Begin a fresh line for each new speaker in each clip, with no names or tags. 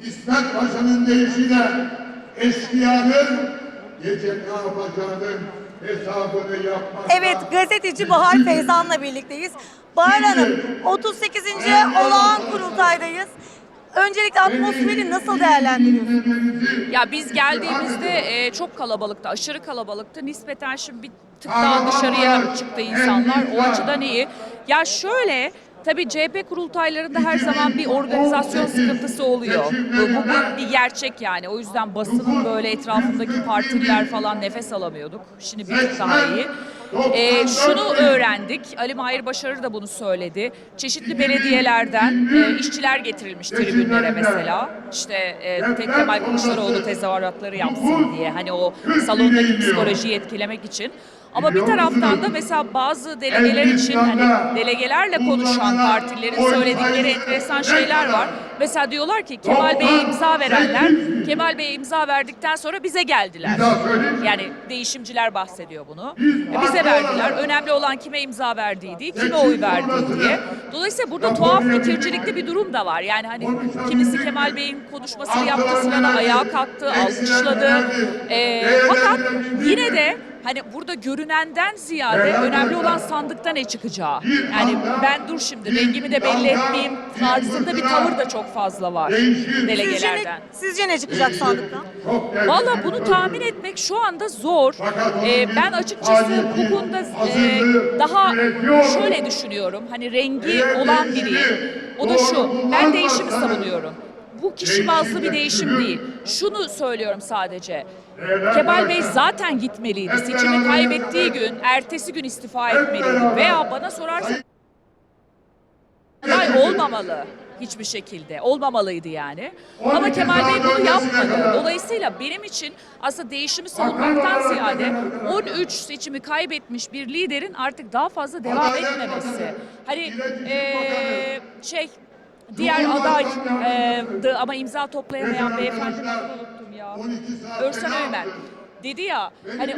İsmet Paşa'nın deyişiyle eşkıyanın gece ne yapacağının hesabını yapmak.
Evet gazeteci Bahar Feyzan'la birlikteyiz. Bahar Hanım 38. olağan kurultaydayız. Öncelikle atmosferi nasıl değerlendiriyorsunuz?
Ya biz geldiğimizde e, çok kalabalıktı, aşırı kalabalıktı. Nispeten şimdi bir tık daha dışarıya çıktı insanlar. O açıdan iyi. Ya şöyle, tabii CHP kurultaylarında her zaman bir organizasyon sıkıntısı oluyor. Bu, bu, bir gerçek yani. O yüzden basının böyle etrafındaki partililer falan nefes alamıyorduk. Şimdi bir tık daha iyi. E, şunu öğrendik, Ali Mahir Başarır da bunu söyledi. Çeşitli belediyelerden e, işçiler getirilmiş tribünlere mesela. İşte e, tek Kemal Kılıçdaroğlu tezahüratları yapsın diye. Hani o salondaki psikolojiyi etkilemek için. Ama bir taraftan da mesela bazı delegeler için hani delegelerle konuşan partilerin söyledikleri enteresan şeyler var. Mesela diyorlar ki Kemal Bey'e imza verenler Kemal Bey'e imza verdikten sonra bize geldiler. Yani değişimciler bahsediyor bunu. E, bize verdiler. Önemli olan kime imza verdiği değil, kime oy verdiği diye. Dolayısıyla burada tuhaf ikircilikli bir durum da var. Yani hani kimisi Kemal Bey'in konuşmasını yaptı, sırada ayağa kalktı, alkışladı. E, fakat yine de hani burada görünenden ziyade önemli olan sandıkta ne çıkacağı. Yani ben dur şimdi rengimi de belli etmeyeyim tarzında bir tavır da çok fazla var
Sizce ne,
delegelerden.
sizce ne çıkacak sandıktan?
Valla bunu tahmin etmek şu anda zor. Ee, ben açıkçası bu konuda e, daha şöyle düşünüyorum. Hani rengi olan biriyim. O da şu. Ben değişimi savunuyorum. Bu kişi bazlı bir değişim değil. Şunu söylüyorum sadece. Kemal Bey zaten gitmeliydi. Seçimi kaybettiği gün, ertesi gün istifa etmeliydi. Veya bana sorarsan aday olmamalı hiçbir şekilde. Olmamalıydı yani. Ama Kemal Bey bunu yapmadı. Dolayısıyla benim için aslında değişimi savunmaktan ziyade 13 seçimi kaybetmiş bir liderin artık daha fazla devam etmemesi. Hani eee, şey diğer aday dı ama imza toplayamayan beyefendinin adını unuttum ya. Örsen Ömer dedi ya hani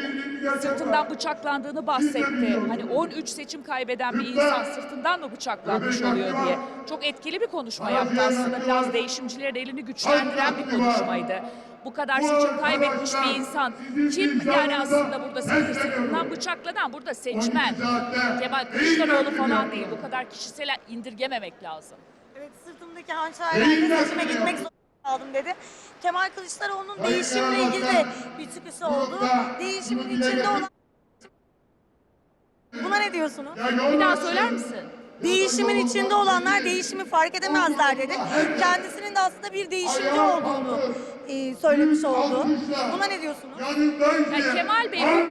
sırtından bıçaklandığını bahsetti. Hani 13 seçim kaybeden bir insan sırtından mı bıçaklanmış oluyor diye. Çok etkili bir konuşma yaptı aslında. Biraz değişimcilerin elini güçlendiren bir konuşmaydı. Bu kadar seçim kaybetmiş bir insan kim yani aslında burada sırtı sırtından bıçaklanan burada seçmen. Kemal Kılıçdaroğlu falan değil. Bu kadar kişisel indirgememek lazım.
Sırtımdaki hançerlerle seçime gitmek zorunda kaldım dedi. Kemal Kılıçdaroğlu'nun değişimle ilgili de bir çıkışı oldu. Değişimin içinde olan... Buna ne diyorsunuz?
Bir daha söyler misin?
Değişimin içinde olanlar değişimi fark edemezler dedi. Kendisinin de aslında bir değişimci olduğunu e, söylemiş oldu. Buna ne diyorsunuz?
Yani Kemal Bey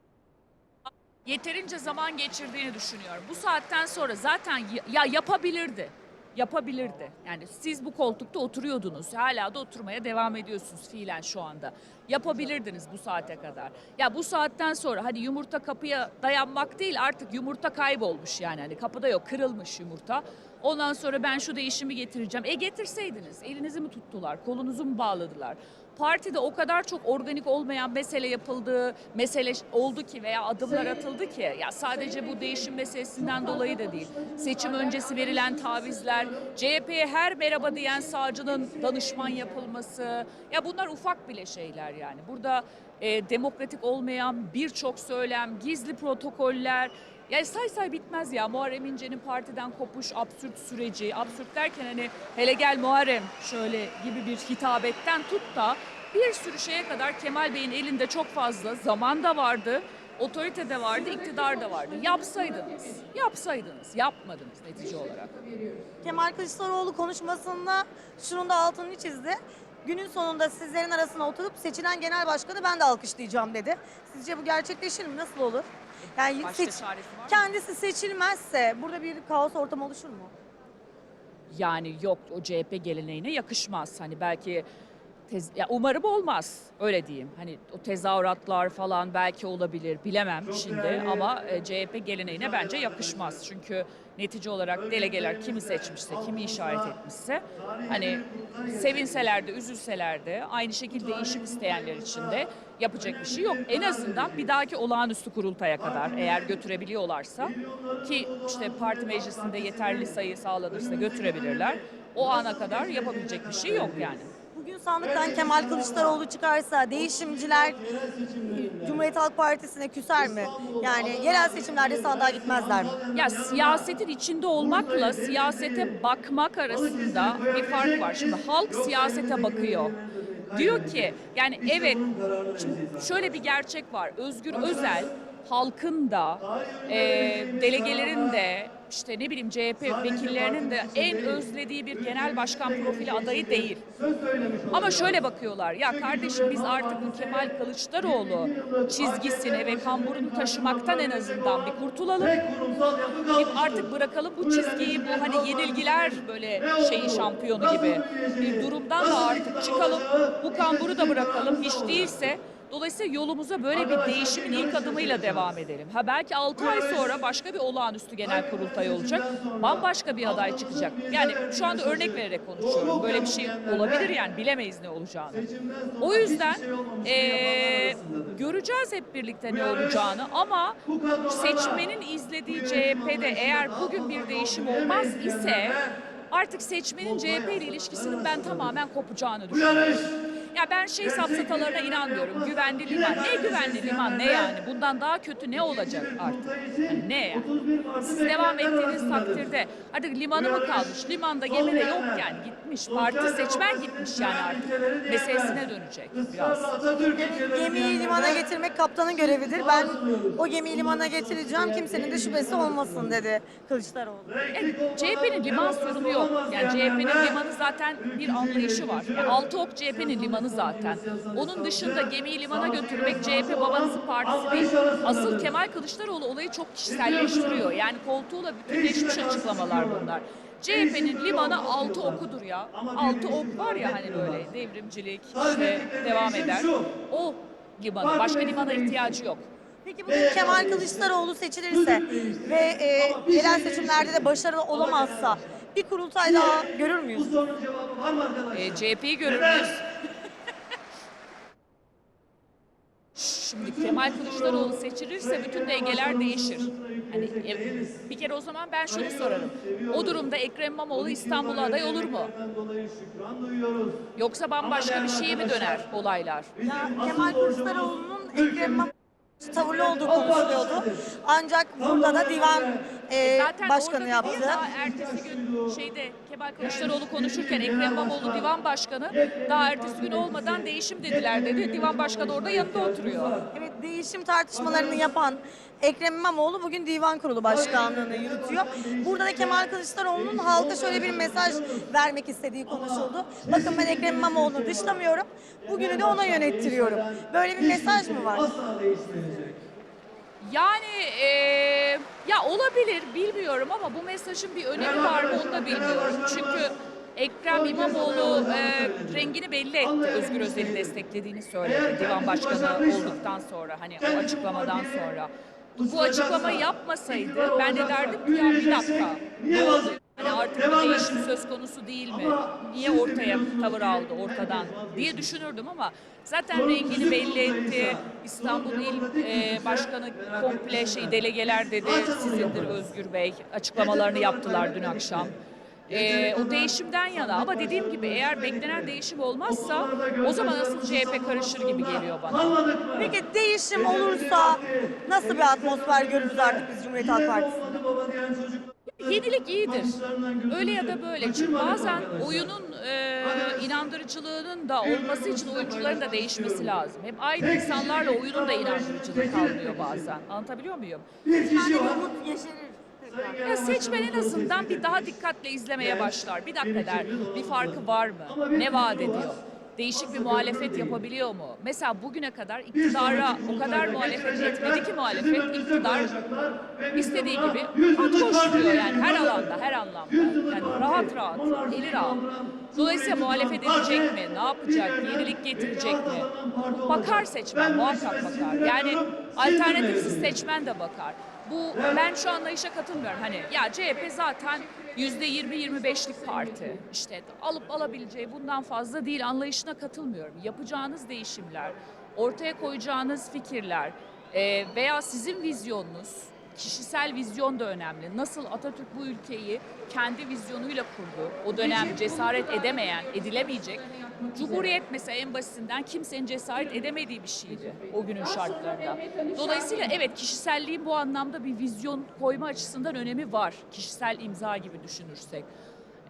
yeterince zaman geçirdiğini düşünüyorum. Bu saatten sonra zaten ya yapabilirdi. Yapabilirdi. Yani siz bu koltukta oturuyordunuz. Hala da oturmaya devam ediyorsunuz fiilen şu anda. Yapabilirdiniz bu saate kadar. Ya bu saatten sonra hadi yumurta kapıya dayanmak değil artık yumurta kaybolmuş yani. Hani kapıda yok kırılmış yumurta. Ondan sonra ben şu değişimi getireceğim. E getirseydiniz elinizi mi tuttular, kolunuzu mu bağladılar? Partide o kadar çok organik olmayan mesele yapıldı, mesele oldu ki veya adımlar atıldı ki ya sadece bu değişim meselesinden dolayı da değil. Seçim öncesi verilen tavizler, CHP'ye her merhaba diyen savcının danışman yapılması ya bunlar ufak bile şeyler yani. Burada e, demokratik olmayan birçok söylem, gizli protokoller yani say say bitmez ya Muharrem İnce'nin partiden kopuş absürt süreci. Absürt derken hani hele gel Muharrem şöyle gibi bir hitabetten tut da bir sürü şeye kadar Kemal Bey'in elinde çok fazla zaman da vardı. Otorite de vardı, iktidar da vardı. Yapsaydınız, yapsaydınız, yapmadınız netice olarak.
Kemal Kılıçdaroğlu konuşmasında şunun da altını çizdi. Günün sonunda sizlerin arasına oturup seçilen genel başkanı ben de alkışlayacağım dedi. Sizce bu gerçekleşir mi? Nasıl olur? Yani
Başka
seç-
çaresi var mı?
kendisi seçilmezse burada bir kaos ortamı oluşur mu?
Yani yok o CHP geleneğine yakışmaz. Hani belki tez, ya umarım olmaz öyle diyeyim. Hani o tezahüratlar falan belki olabilir bilemem şimdi ama e, CHP geleneğine bence yakışmaz. Çünkü netice olarak delegeler kimi seçmişse, kimi işaret etmişse hani sevinseler de üzülseler de aynı şekilde değişim isteyenler için de yapacak bir şey yok. En azından bir dahaki olağanüstü kurultaya kadar eğer götürebiliyorlarsa ki işte parti meclisinde yeterli sayı sağlanırsa götürebilirler. O ana kadar yapabilecek bir şey yok yani.
Bugün sandıktan Kemal Kılıçdaroğlu çıkarsa değişimciler Cumhuriyet Halk Partisi'ne küser mi? Yani yerel seçimlerde sandığa gitmezler mi?
Ya siyasetin içinde olmakla siyasete bakmak arasında bir fark var. Şimdi halk siyasete bakıyor. Diyor ki yani evet şöyle bir gerçek var. Özgür Özel halkın da e, delegelerin de işte ne bileyim CHP vekillerinin de en özlediği bir genel başkan profili adayı değil. Ama şöyle bakıyorlar. Ya kardeşim biz artık bu Kemal Kılıçdaroğlu çizgisini ve kamburunu taşımaktan en azından bir kurtulalım. Bir artık bırakalım bu çizgiyi bu hani yenilgiler böyle şeyi şampiyonu gibi bir durumdan da artık çıkalım. Bu kamburu da bırakalım. Hiç değilse Dolayısıyla yolumuza böyle bir değişimin ilk adımıyla devam edelim. Ha belki 6 ay sonra başka bir olağanüstü genel kurultay olacak. Bambaşka bir aday çıkacak. Yani şu anda örnek vererek konuşuyorum. Böyle bir şey olabilir yani bilemeyiz ne olacağını. O yüzden eee, göreceğiz hep birlikte ne olacağını ama seçmenin izlediği CHP'de eğer bugün bir değişim olmaz ise artık seçmenin CHP ile ilişkisinin ben tamamen kopacağını düşünüyorum. Ya ben şey safsatalarına inanmıyorum. Güvenli liman. Ne güvenli liman ne yani? Bundan daha kötü ne olacak artık? Yani ne yani? Siz devam ettiğiniz takdirde artık limanı mı kalmış? Limanda gemi de yok yani gitmiş. Parti seçmen gitmiş yani artık. Meselesine dönecek biraz.
Gemiyi limana getirmek kaptanın görevidir. Ben o gemiyi limana getireceğim. Kimsenin de şüphesi olmasın dedi Kılıçdaroğlu.
E, CHP'nin liman sorunu yok. Yani CHP'nin limanı zaten bir anlayışı var. Yani Altıok CHP'nin limanı zaten. Onun dışında gemiyi limana götürmek CHP babanızın partisi değil. Asıl Kemal Kılıçdaroğlu olayı çok kişiselleştiriyor. Yani koltuğuyla bütünleşmiş açıklamalar bunlar. CHP'nin limanı altı okudur ya. Altı ok var ya hani böyle devrimcilik işte devam eder. O limanı. Başka limana ihtiyacı yok.
Peki bugün Kemal Kılıçdaroğlu seçilirse ve e, yerel seçimlerde de başarılı olamazsa bir kurultay daha görür müyüz?
E, CHP'yi görür müyüz? Şimdi Kemal Kılıçdaroğlu seçilirse bütün dengeler değişir. Hani e, bir kere o zaman ben şunu sorarım. O durumda Ekrem İmamoğlu İstanbul'a aday olur mu? Yoksa bambaşka bir şeye mi döner olaylar?
Ya Kemal Kılıçdaroğlu'nun Ekrem İmamoğlu tavırlı olduğu konuşuluyordu. Ancak burada da divan e,
Zaten
başkanı
orada
yaptı.
değil, Daha ertesi gün şeyde Kemal Kılıçdaroğlu konuşurken Ekrem İmamoğlu divan başkanı daha ertesi gün olmadan değişim dediler dedi. Divan başkanı orada yanında oturuyor.
Evet değişim tartışmalarını yapan Ekrem İmamoğlu bugün divan kurulu başkanlığını yürütüyor. Burada da Kemal Kılıçdaroğlu'nun halka şöyle bir mesaj vermek istediği konuşuldu. Bakın ben Ekrem İmamoğlu'nu dışlamıyorum. Bugünü de ona yönettiriyorum. Böyle bir mesaj mı var?
Yani eee, ya olabilir bilmiyorum ama bu mesajın bir önemi var mı onu da bilmiyorum. Çünkü Ekrem İmamoğlu eee, rengini belli etti. Özgür Özel'i desteklediğini söyledi divan başkanı olduktan sonra hani o açıklamadan sonra. Bu açıklamayı yapmasaydı ben de derdim ki ya bir dakika Hani artık bir değişim söz konusu değil mi? Niye ortaya tavır aldı ortadan diye düşünürdüm ama zaten rengini belli etti. İstanbul İl e, Başkanı komple şey delegeler dedi sizindir Özgür Bey. Açıklamalarını yaptılar dün akşam. E, o değişimden yana ama dediğim gibi eğer beklenen değişim olmazsa o zaman asıl CHP karışır gibi geliyor bana.
Peki değişim olursa nasıl bir atmosfer görürüz artık biz Cumhuriyet Halk Partisi'nde?
Yenilik iyidir. Öyle ya da böyle. Çünkü bazen oyunun e, inandırıcılığının da olması için oyuncuların da değişmesi lazım. Hep aynı insanlarla oyunun da inandırıcılığı kalmıyor bazen. Anlatabiliyor muyum?
Yani umut yeşerir. tekrar.
Ya seçmen en azından bir daha dikkatle izlemeye başlar. Bir dakika der, bir farkı var mı? Ne vaat ediyor? Değişik bir muhalefet yapabiliyor mu? Mesela bugüne kadar iktidara o kadar muhalefet etmedi ki muhalefet, iktidar istediği gibi hat koşturuyor yani her alanda, her anlamda. Yani rahat rahat, eli rahat. Dolayısıyla muhalefet edecek mi? Ne yapacak? Yenilik getirecek mi? Bakar seçmen, muhakkak bakar. Yani alternatifsiz seçmen de bakar. Bu ben şu anlayışa katılmıyorum. Hani ya CHP zaten 20-25'lik parti. İşte alıp alabileceği bundan fazla değil anlayışına katılmıyorum. Yapacağınız değişimler, ortaya koyacağınız fikirler e, veya sizin vizyonunuz kişisel vizyon da önemli. Nasıl Atatürk bu ülkeyi kendi vizyonuyla kurdu. O dönem cesaret edemeyen, edilemeyecek. Cumhuriyet mesela en basitinden kimsenin cesaret edemediği bir şeydi o günün şartlarında. Dolayısıyla evet kişiselliğin bu anlamda bir vizyon koyma açısından önemi var. Kişisel imza gibi düşünürsek.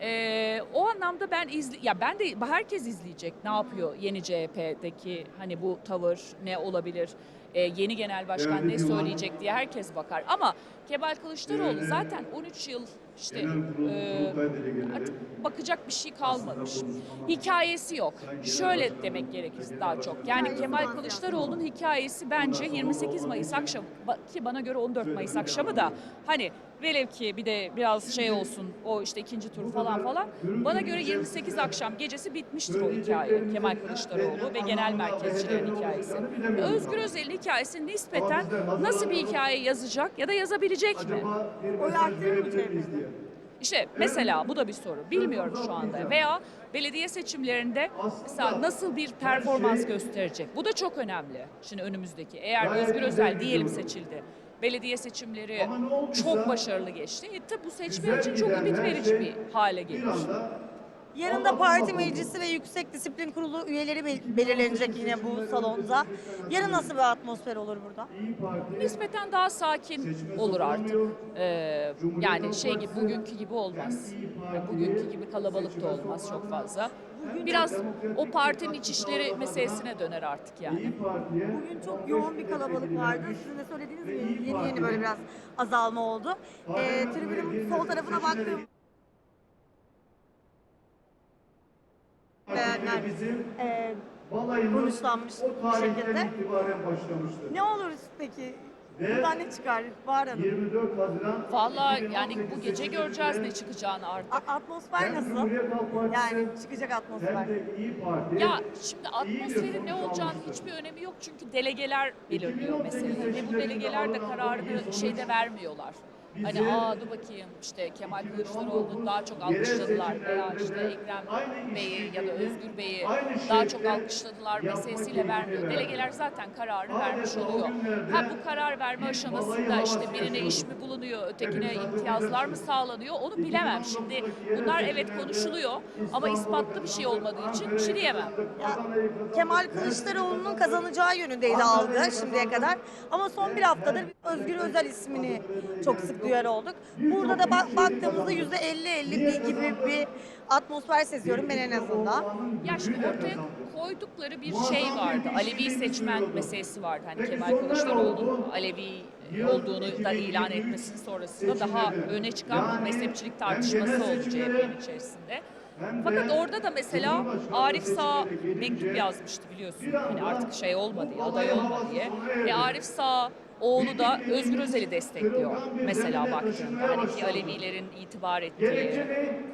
Ee, o anlamda ben izli ya ben de herkes izleyecek ne yapıyor yeni CHP'deki hani bu tavır ne olabilir Ee, yeni genel başkan ne söyleyecek diye herkes bakar ama Kemal Kılıçdaroğlu zaten 13 yıl işte e, artık bakacak bir şey kalmamış. Hikayesi yok. Şöyle demek gerekir daha çok. Yani Kemal Kılıçdaroğlu'nun hikayesi bence 28 Mayıs akşamı ba- ki bana göre 14 Mayıs akşamı da hani velev ki bir de biraz şey olsun o işte ikinci tur falan falan bana göre 28 akşam gecesi bitmiştir o hikaye Kemal Kılıçdaroğlu ve genel merkezcilerin hikayesi. Özgür Özel'in hikayesi nispeten nasıl bir hikaye yazacak ya da yazabilecek mi?
Oy mı?
İşte mesela bu da bir soru. Bilmiyorum şu anda. Veya belediye seçimlerinde mesela nasıl bir performans gösterecek? Bu da çok önemli. Şimdi önümüzdeki. Eğer Özgür Özel diyelim seçildi. Belediye seçimleri çok başarılı geçti. E tabi bu seçmen için çok ümit verici bir hale gelir.
Yarın da parti meclisi ve yüksek disiplin kurulu üyeleri bel- belirlenecek yine bu salonda. Yarın nasıl bir atmosfer olur burada?
Nispeten daha sakin olur artık. Ee, yani şey gibi bugünkü gibi olmaz. Bugünkü gibi kalabalık da olmaz çok fazla. Biraz o partinin iç işleri meselesine döner artık yani.
Bugün çok yoğun bir kalabalık vardı. Sizin de söylediğiniz gibi yeni yeni böyle biraz azalma oldu. Ee, tribünün sol tarafına baktığım beğenler e, konuşlanmış bir şekilde. Ne olur peki? Buradan ne çıkar? Bahar Hanım.
24 Haziran
Valla yani bu gece göreceğiz ne çıkacağını artık.
A- atmosfer nasıl? Yani çıkacak atmosfer.
Ya şimdi atmosferin ne olacağının hiçbir önemi yok çünkü delegeler belirliyor meseleyi ve bu delegeler de kararını şeyde vermiyorlar. Hani aa dur bakayım işte Kemal Kılıçdaroğlu'nu daha çok alkışladılar veya işte Ekrem Bey'i ya da Özgür Bey'i daha çok alkışladılar meselesiyle vermiyor. Delegeler zaten kararını vermiş oluyor. Ha bu karar verme aşamasında işte birine iş mi bulunuyor, ötekine imtiyazlar mı sağlanıyor onu bilemem. Şimdi bunlar evet konuşuluyor ama ispatlı bir şey olmadığı için bir şey diyemem.
Ya, Kemal Kılıçdaroğlu'nun kazanacağı yönündeydi algı şimdiye kadar. Ama son bir haftadır Özgür Özel ismini çok sık duyar olduk. Burada da bak- baktığımızda yüzde 50-50 gibi bir atmosfer seziyorum ben en azından.
Ya şimdi ortaya koydukları bir şey vardı. Alevi seçmen meselesi vardı. Hani Kemal Kılıçdaroğlu'nun Alevi olduğunu da ilan etmesinin sonrasında daha öne çıkan bu mezhepçilik tartışması oldu CHP'nin içerisinde. Fakat orada da mesela Arif Sağ mektup yazmıştı biliyorsun. Hani artık şey olmadı diye, aday olma diye. Ve Arif Sağ oğlu da Özgür Özel'i destekliyor mesela baktığında. Hani ki Alevilerin itibar ettiği,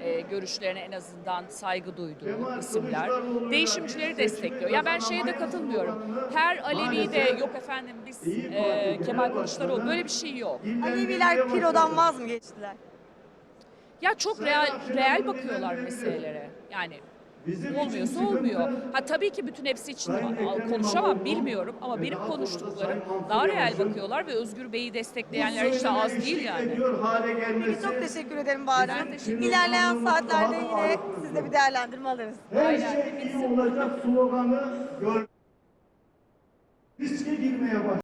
e, görüşlerine en azından saygı duyduğu isimler. Değişimcileri destekliyor. Ya ben şeye de katılmıyorum. Her Alevi de yok efendim biz e, Kemal Kılıçdaroğlu böyle bir şey yok.
Aleviler Piro'dan vaz mı geçtiler?
Ya çok real real bakıyorlar meselelere. Yani olmuyorsa olmuyor. Ha tabii ki bütün hepsi için konuşamam bilmiyorum ama benim konuştuklarım daha real bakıyorlar ve Özgür Bey'i destekleyenler de az değil yani.
Peki çok teşekkür ederim
teşekkür
İlerleyen saatlerde yine sizle bir değerlendirme alırız.
her şey iyi olacak sloganı gör riske girmeye başladı.